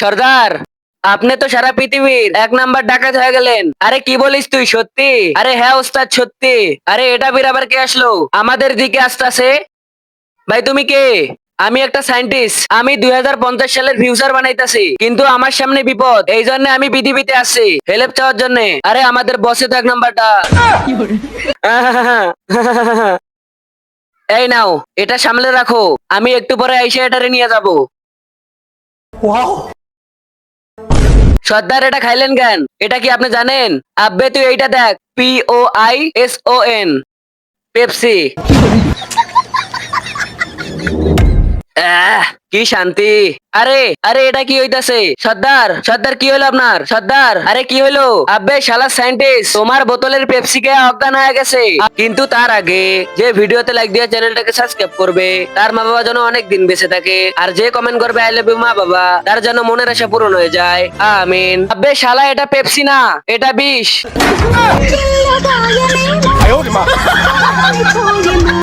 সর্দার, আপনি তো সারা পৃথিবীর এক নাম্বার ডাকাত হয়ে গেলেন। আরে কি বলিস তুই, সত্যি? আরে হ্যাঁ ওস্তাদ, সত্যি। আরে এটা বের আবার কে আসলো? আমাদের দিকে আসতেছে। ভাই, তুমি কে? আমি একটা সায়েন্টিস্ট। আমি দুই সালের ফিউচার বানাইতেছি। কিন্তু আমার সামনে বিপদ। এই জন্য আমি পৃথিবীতে আসছি হেল্প চাওয়ার জন্য। আরে আমাদের বসে তো এক নাম্বারটা। এই নাও, এটা সামলে রাখো। আমি একটু পরে আইসা এটারে নিয়ে যাব। সর্দার, এটা খাইলেন কেন? এটা কি আপনি জানেন? আব্বে, তুই এইটা দেখ। P O I S O N. Pepsi. কি শান্তি? আরে আরে এটা কি হইতাছে? সর্দার সর্দার, কি হলো আপনার? সর্দার, আরে কি হলো আব্বে, শালা সাইন্টিস্ট তোমার বোতলের পেপসি কে অজ্ঞান হয়ে গেছে। কিন্তু তার আগে যে ভিডিওতে লাইক দিয়ে চ্যানেলটাকে সাবস্ক্রাইব করবে, তার মা বাবা যেন অনেক দিন বেঁচে থাকে। আর যে কমেন্ট করবে আই লাভ ইউ মা বাবা তার যেন মনের আশা পূরণ হয়ে যায়। আমিন। আব্বে, শালা, এটা পেপসি না, এটা বিষ।